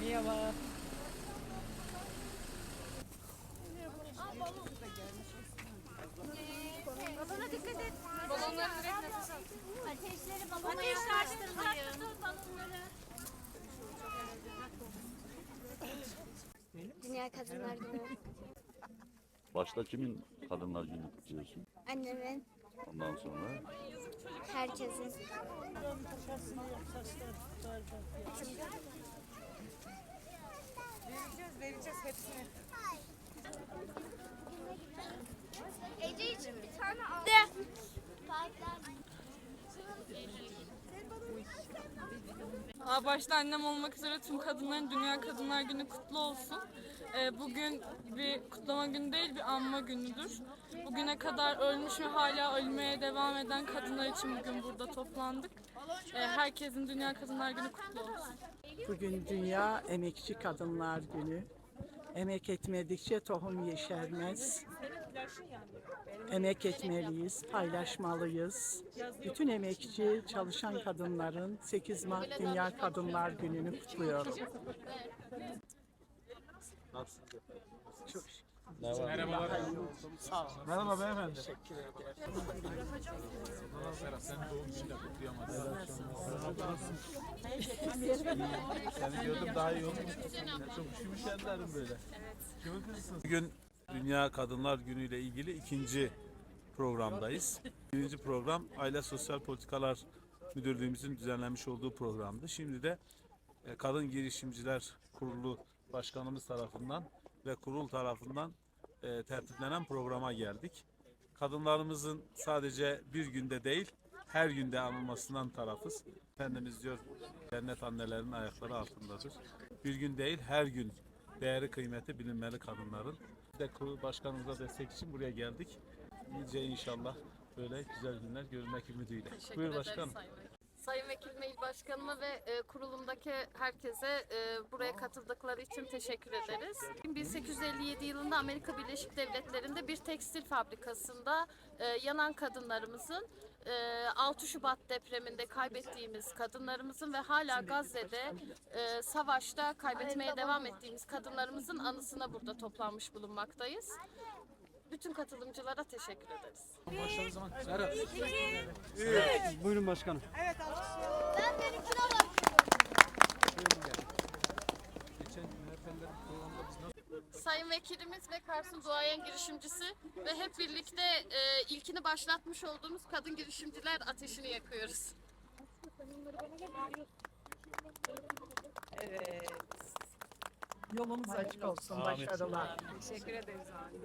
Merhaba. Balona dikkat et. Balonları direkt nefes al. Ateşleri balona yaklaştırmayın. balonları. Dünya Kadınlar Günü. Başta kimin kadınlar günü kutluyorsun? Annemin, Ondan sonra herkesin. Vereceğiz, vereceğiz hepsini. Ece için bir tane al. Aa, Başta annem olmak üzere tüm kadınların Dünya Kadınlar Günü kutlu olsun. Ee, bugün bir kutlama günü değil, bir anma günüdür. Bugüne kadar ölmüş ve hala ölmeye devam eden kadınlar için bugün burada toplandık. Ee, herkesin Dünya Kadınlar Günü kutlu olsun. Bugün Dünya Emekçi Kadınlar Günü. Emek etmedikçe tohum yeşermez. Emek etmeliyiz, paylaşmalıyız. Bütün emekçi çalışan kadınların 8 Mart Dünya Kadınlar Günü'nü kutluyorum. Çok şükür. İyi oldum. Sağ olun. Merhaba beyefendi. Teşekkür ederim. Doğum daha iyi. Çok üşümüşlerlerim böyle. Kimin? Bugün Dünya Kadınlar Günü ile ilgili ikinci programdayız. Birinci program Aile Sosyal Politikalar Müdürlüğümüzün düzenlemiş olduğu programdı. Şimdi de e, Kadın Girişimciler Kurulu Başkanımız tarafından ve kurul tarafından e, tertiplenen programa geldik. Kadınlarımızın sadece bir günde değil, her günde anılmasından tarafız. Efendimiz diyor, cennet annelerin ayakları altındadır. Bir gün değil, her gün değeri kıymeti bilinmeli kadınların. Biz de kurul başkanımıza destek için buraya geldik. İyice inşallah böyle güzel günler görmek ümidiyle. Buyur başkanım. Sayın Vekilim İl Başkanıma ve e, kurulumdaki herkese e, buraya katıldıkları için teşekkür ederiz. 1857 yılında Amerika Birleşik Devletleri'nde bir tekstil fabrikasında e, yanan kadınlarımızın e, 6 Şubat depreminde kaybettiğimiz kadınlarımızın ve hala Gazze'de e, savaşta kaybetmeye devam ettiğimiz kadınlarımızın anısına burada toplanmış bulunmaktayız. Bütün katılımcılara teşekkür ederiz. Buyurun başkanım. Sayın Vekilimiz ve Kars'ın duayen girişimcisi ve hep birlikte e, ilkini başlatmış olduğumuz kadın girişimciler ateşini yakıyoruz. Evet. Yolumuz açık olsun. Başarılar. Teşekkür ederiz abi.